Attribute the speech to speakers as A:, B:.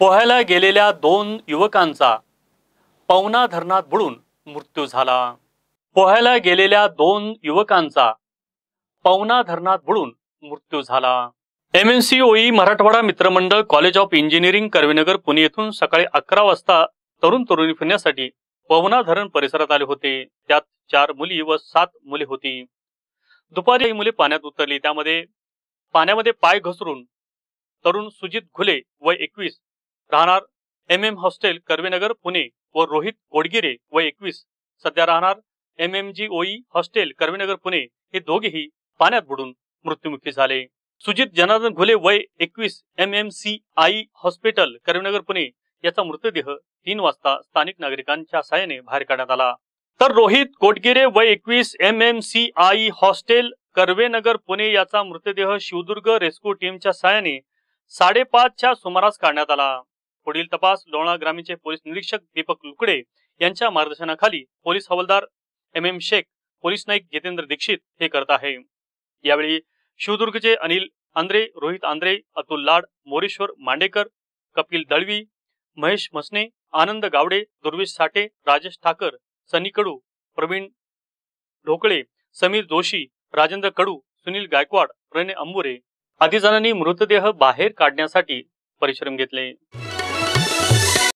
A: पोहायला गेलेल्या दोन युवकांचा पवना धरणात बुडून मृत्यू झाला. पोहायला गेलेल्या दोन युवकांचा पवना धरणात बुडून मृत्यू झाला. M N C O E Marathwada Mitramandal college of engineering Karvenagar Pune येथून सकाळी अकरा वाजता तरुण तरुणी फिरण्यासाठी पवना धरण परिसरात आले होते. त्यात चार मुली व सात मुले होती. दुपारी ही मुले पाण्यात उतरली. त्यामध्ये पाण्यामध्ये पाय घसरून तरुण सुजित घुले व एकवीस राहणार M M hostel Karvenagar Pune व रोहित कोडगिरे व एकवीस. सध्या राहणार एम एम जी ओई हॉस्टेल कर्वेनगर पुणे हे दोघेही पाण्यात बुडून मृत्युमुखी झाले. सुजित जनार्दन घुले वय एकवीस M M C I hospital Karvenagar Pune याचा मृतदेह तीन वाजता स्थानिक नागरिकांच्या सहाय्याने बाहेर काढण्यात आला. तर रोहित कोटगिरे वय एकवीस M M C I hostel Karvenagar Pune याचा मृतदेह शिवदुर्ग रेस्क्यू टीमच्या सहाय्याने साडेपाचच्या सुमारास काढण्यात आला. पुढील तपास लोणा ग्रामीणचे पोलीस निरीक्षक दीपक लुकडे यांच्या मार्गदर्शनाखाली पोलीस हवालदार M M Shaikh police Naik Jitendra Dikshit हे करत आहे. यावेळी शिवदुर्गचे अनिल आंद्रे रोहित आंद्रे अतुल लाड मोरेश्वर मांडेकर कपिल दळवी महेश मसने आनंद गावडे दुर्वेश साठे राजेश ठाकर सनी कडू प्रवीण ढोकळे समीर जोशी राजेंद्र कडू सुनील गायकवाड प्रणय अंबुरे आदी जणांनी मृतदेह बाहेर काढण्यासाठी परिश्रम घेतले.